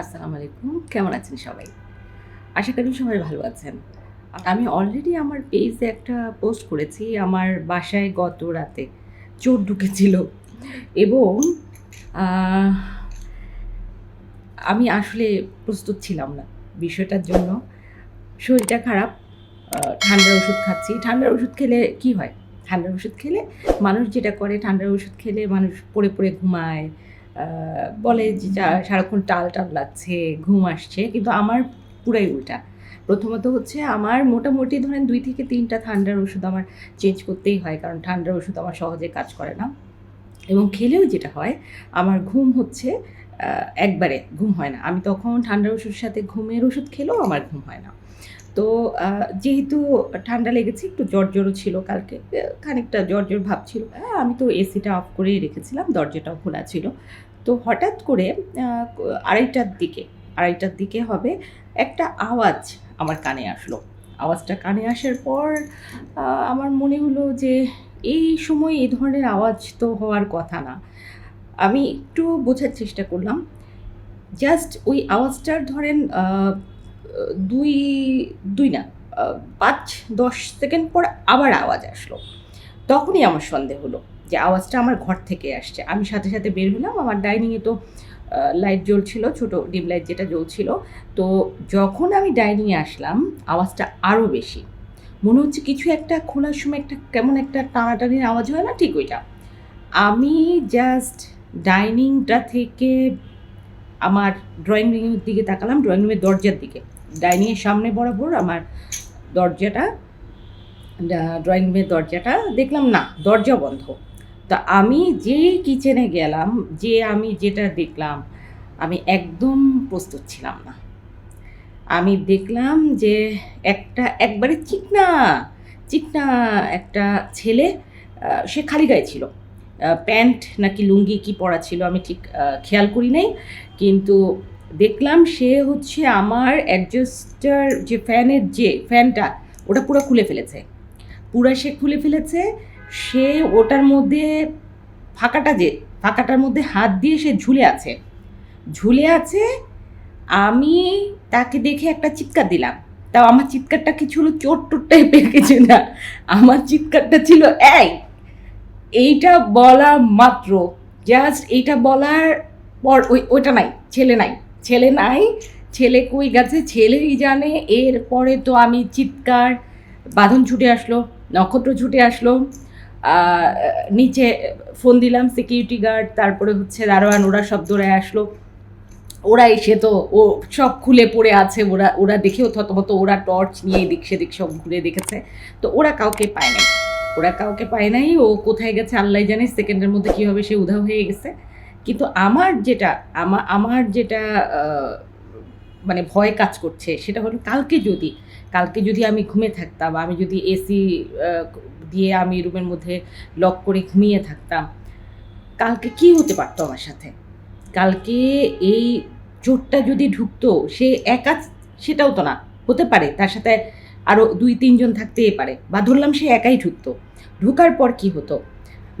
আসসালামু আলাইকুম। কেমন আছেন সবাই? আশা করি সবাই ভালো আছেন। আমি অলরেডি আমার পেজে একটা পোস্ট করেছি, আমার বাসায় গত রাতে চোর ঢুকেছিল। এবং আমি আসলে প্রস্তুত ছিলাম না বিষয়টার জন্য। শরীরটা খারাপ ঠান্ডার ওষুধ খাচ্ছি। ঠান্ডার ওষুধ খেলে কি হয়? ঠান্ডার ওষুধ খেলে মানুষ যেটা করে, ঠান্ডার ওষুধ খেলে মানুষ পড়ে পড়ে ঘুমায় বলে যে সারাক্ষণ টাল টাল লাগছে, ঘুম আসছে, কিন্তু আমার পুরাই উল্টা। প্রথমত হচ্ছে আমার মোটামুটি ধরেন দুই থেকে তিনটা ঠান্ডার ওষুধ আমার চেঞ্জ করতেই হয়, কারণ ঠান্ডার ওষুধ আমার সহজে কাজ করে না। এবং খেলেও যেটা হয়, আমার ঘুম হচ্ছে একবারে ঘুম হয় না। আমি তখন ঠান্ডার ওষুধের সাথে ঘুমের ওষুধ খেলেও আমার ঘুম হয় না। তো যেহেতু ঠান্ডা লেগেছে, একটু জ্বর জ্বরও ছিল কালকে খানিকটা জ্বর জ্বর ভাব ছিল। আমি তো এসিটা অফ করেই রেখেছিলাম, দরজাটাও খোলা ছিল। তো হঠাৎ করে আড়াইটার দিকে আড়াইটার দিকে হবে, একটা আওয়াজ আমার কানে আসলো। আওয়াজটা কানে আসার পর আমার মনে হলো যে, এই সময় এই ধরনের আওয়াজ তো হওয়ার কথা না। আমি একটু বোঝার চেষ্টা করলাম, জাস্ট ওই আওয়াজটার ধরেন দুই দুই না, পাঁচ, দশ সেকেন্ড পর আবার আওয়াজ আসলো। তখনই আমার সন্দেহ হলো যে আওয়াজটা আমার ঘর থেকে আসছে। আমি সাথে সাথে বের হলাম, আমার ডাইনিংয়ে তো লাইট জ্বলছিল, ছোট ডিম লাইট যেটা জ্বলছিল। তো যখন আমি ডাইনিংয়ে আসলাম, আওয়াজটা আরও বেশি। মনে হচ্ছে কিছু একটা খোলার সময় একটা কেমন একটা টানাটানির আওয়াজ হয় না? ঠিক ওইটা। আমি জাস্ট ডাইনিংটা থেকে আমার ড্রয়িং রুমের দিকে তাকালাম ড্রয়িং রুমের দরজার দিকে। ডাইনিংয়ের সামনে বরাবর আমার দরজাটা ড্রয়িং রুমের দরজাটা দেখলাম, না, দরজা বন্ধ। তা আমি যে কিচেনে গেলাম, যে আমি যেটা দেখলাম, আমি একদম প্রস্তুত ছিলাম না। আমি দেখলাম যে একটা একবারে চিকনা চিকনা একটা ছেলে সে খালি গায়ে ছিল। প্যান্ট নাকি লুঙ্গি কি পরা ছিল আমি ঠিক খেয়াল করি নাই, কিন্তু দেখলাম সে হচ্ছে আমার অ্যাডজাস্টার যে ফ্যানের যে ফ্যানটা ওটা পুরো খুলে ফেলেছে। পুরো সে খুলে ফেলেছে, সে ওটার মধ্যে ফাঁকাটা যে, ফাঁকাটার মধ্যে হাত দিয়ে সে ঝুলে আছে। ঝুলে আছে, আমি তাকে দেখে একটা চিৎকার দিলাম। তাও আমার চিৎকারটা কি ছিল চোট টোট টাইপের কিছু না। আমার চিৎকারটা ছিল, এই, এইটা বলা মাত্র। জাস্ট এইটা বলার পর, ওই, ওইটা নাই, ছেলে নাই। ছেলে নাই, ছেলে কই গেছে ছেলেই জানে। এরপরে তো আমি চিৎকার, বাঁধন ছুটে আসলো, নক্ষত্র ছুটে আসলো নিচে ফোন দিলাম সিকিউরিটি গার্ড তারপরে হচ্ছে দারোয়ান, ওরা সব দৌড়ে আসলো। ওরা এসে তো ও সব খুলে পড়ে আছে, ওরা ওরা দেখেও থতমত, ওরা টর্চ নিয়ে এদিক সেদিক সব ঘুরে দেখেছে। তো ওরা কাউকে পায় নাই, ওরা কাউকে পায় নাই, ও কোথায় গেছে আল্লাহ জানে সেকেন্ডের মধ্যে কী হবে সে উধাও হয়ে গেছে। কিন্তু আমার যেটা আমার আমার যেটা মানে ভয় কাজ করছে সেটা হলো কালকে যদি কালকে যদি আমি ঘুমিয়ে থাকতাম, আমি যদি এসি দিয়ে আমি রুমের মধ্যে লক করে ঘুমিয়ে থাকতাম, কালকে কি হতে পারতো আমার সাথে? কালকে এই চোরটা যদি ঢুকতো, সে একা সেটাও তো না, হতে পারে, তার সাথে আরও দুই, তিনজন থাকতেই পারে, বা ধরলাম সে একাই ঢুকতো, ঢুকার পর কি হতো?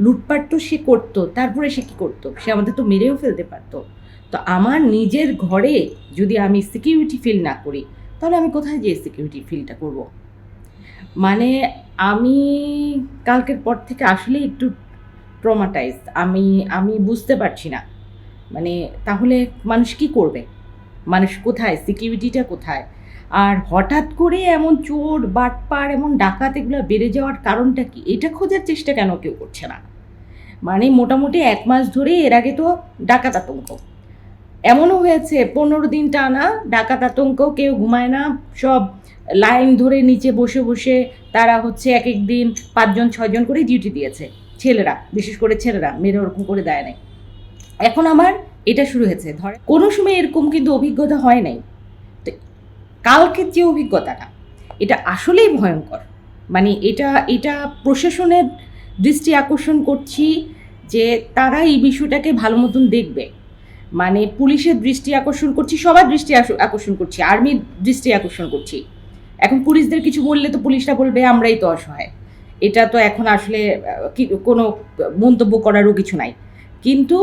লুটপাট তো সে করতো, তারপরে সে কি করতো? সে আমাদের তো মেরেও ফেলতে পারতো। তো আমার নিজের ঘরে যদি আমি সিকিউরিটি ফিল না করি, তাহলে আমি কোথায় যেয়ে সিকিউরিটি ফিলটা করব? মানে আমি কালকের পর থেকে আসলে একটু ট্রমাটাইজ আমি আমি বুঝতে পারছি না। মানে তাহলে মানুষ কি করবে? মানুষ কোথায়? সিকিউরিটিটা কোথায়? আর হঠাৎ করে এমন চোর, বাটপার, এমন ডাকাত এগুলো বেড়ে যাওয়ার কারণটা কি? এটা খোঁজার চেষ্টা কেন কেউ করছে না? মানে মোটামুটি এক মাস ধরে এর আগে তো ডাকাত আতঙ্ক। এমনও হয়েছে, পনেরো দিন টানা ডাকাত আতঙ্ক, কেউ ঘুমায় না, সব লাইন ধরে নিচে বসে বসে তারা হচ্ছে এক এক দিন পাঁচজন, ছয়জন করে ডিউটি দিয়েছে। ছেলেরা, বিশেষ করে ছেলেরা, মেয়েরা ওরকম করে দেয় নাই। এখন আমার এটা শুরু হয়েছে। ধরে, কোনো সময় এরকম কিন্তু অভিজ্ঞতা হয় নাই। কালকের যে অভিজ্ঞতাটা, এটা আসলেই ভয়ঙ্কর। মানে এটা এটা প্রশাসনের দৃষ্টি আকর্ষণ করছি যে তারা এই বিষয়টাকে ভালো মতন দেখবে। মানে পুলিশের দৃষ্টি আকর্ষণ করছি, সবার দৃষ্টি আকর্ষণ করছি, আর্মির দৃষ্টি আকর্ষণ করছি। এখন পুলিশদের কিছু বললে তো পুলিশরা বলবে, আমরাই তো অসহায়। এটা তো এখন আসলে কি, কোনো মন্তব্য করারও কিছু নাই। কিন্তু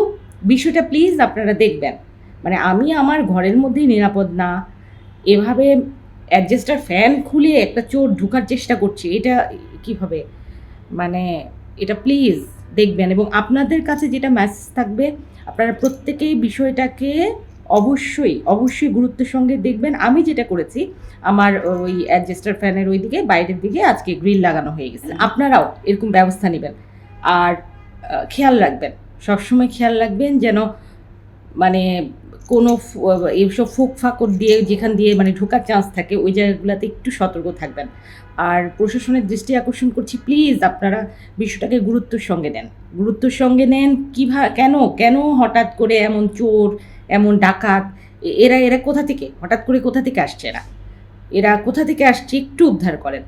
বিষয়টা প্লিজ আপনারা দেখবেন। মানে আমি আমার ঘরের মধ্যেই নিরাপদ না এভাবে অ্যাডজাস্টার ফ্যান খুলে একটা চোর ঢোকার চেষ্টা করছে এটা কীভাবে? মানে এটা প্লিজ দেখবেন এবং আপনাদের কাছে যেটা মেসেজ থাকবে আপনারা প্রত্যেকেই বিষয়টাকে অবশ্যই অবশ্যই গুরুত্বের সঙ্গে দেখবেন। আমি যেটা করেছি আমার ওই অ্যাডজাস্টার ফ্যানের ওই দিকে বাইরের দিকে আজকে গ্রিল লাগানো হয়ে গেছে। আপনারাও এরকম ব্যবস্থা নেবেন। আর খেয়াল রাখবেন সবসময় খেয়াল রাখবেন যেন মানে কোনো এইসব ফুক ফাকর দিয়ে যেখান দিয়ে মানে ঢোকার চান্স থাকে, ওই জায়গাগুলোতে একটু সতর্ক থাকবেন। আর প্রশাসনের দৃষ্টি আকর্ষণ করছি প্লিজ আপনারা বিষয়টাকে গুরুত্বের সঙ্গে নেন। গুরুত্বের সঙ্গে নেন কীভাবে কেন কেন হঠাৎ করে এমন চোর, এমন ডাকাত এরা এরা কোথা থেকে? হঠাৎ করে কোথা থেকে আসছে এরা? এরা কোথা থেকে আসছে একটু উদ্ধার করেন।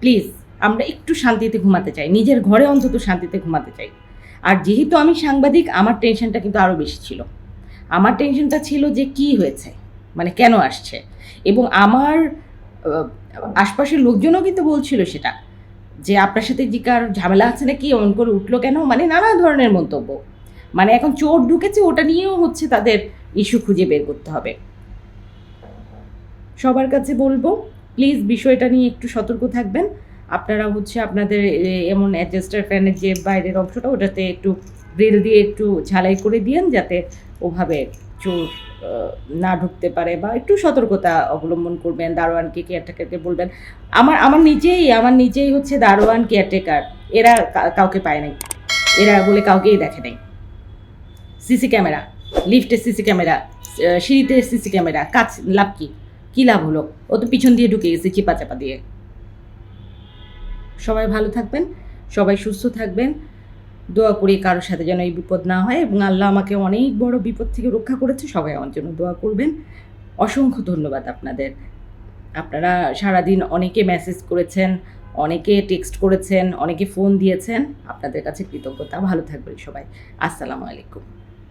প্লিজ আমরা একটু শান্তিতে ঘুমাতে চাই, নিজের ঘরে অন্তত শান্তিতে ঘুমাতে চাই। আর যেহেতু আমি সাংবাদিক, আমার টেনশনটা কিন্তু আরও বেশি ছিল। আমার টেনশনটা ছিল যে কি হয়েছে মানে কেন আসছে? এবং আমার আশপাশের লোকজনও কিন্তু বলছিল সেটা, যে আপনার সাথে যে কার ঝামেলা আছে নাকি? অন করে উঠল কেন? মানে নানা ধরনের মন্তব্য। মানে এখন চোর ঢুকেছে, ওটা নিয়েও হচ্ছে তাদের ইস্যু খুঁজে বের করতে হবে। সবার কাছে বলব প্লিজ বিষয়টা নিয়ে একটু সতর্ক থাকবেন। আপনারা হচ্ছে আপনাদের এমন অ্যাডজাস্টার ফ্যানের যে বাইরের অংশটা, ওটাতে একটু গ্রিল দিয়ে একটু ঝালাই করে দিয়েন যাতে ওভাবে চোর না ঢুকতে পারে বা একটু সতর্কতা অবলম্বন করবেন, দারোয়ানকে কেয়ারটেকারকে বলবেন। আমার আমার নিজেই আমার নিজেই হচ্ছে দারোয়ান কেয়ারটেকার এরা কাউকে পায় নাই। এরা বলে কাউকেই দেখে নাই। সিসি ক্যামেরা লিফটে সিসি ক্যামেরা সিঁড়িতে সিসি ক্যামেরা, কাজ, লাভ কি? কী লাভ হলো? ও তো পিছন দিয়ে ঢুকে গেছে চিপা চাপা দিয়ে। সবাই ভালো থাকবেন, সবাই সুস্থ থাকবেন। দোয়া করি কারোর সাথে যেন এই বিপদ না হয় এবং আল্লাহ আমাকে অনেক বড় বিপদ থেকে রক্ষা করেছে। সবাই আমার জন্য দোয়া করবেন। অসংখ্য ধন্যবাদ আপনাদের। আপনারা সারাদিন অনেকে মেসেজ করেছেন, অনেকে টেক্সট করেছেন, অনেকে ফোন দিয়েছেন। আপনাদের কাছে কৃতজ্ঞতা। ভালো থাকবেন সবাই। আসসালামু আলাইকুম।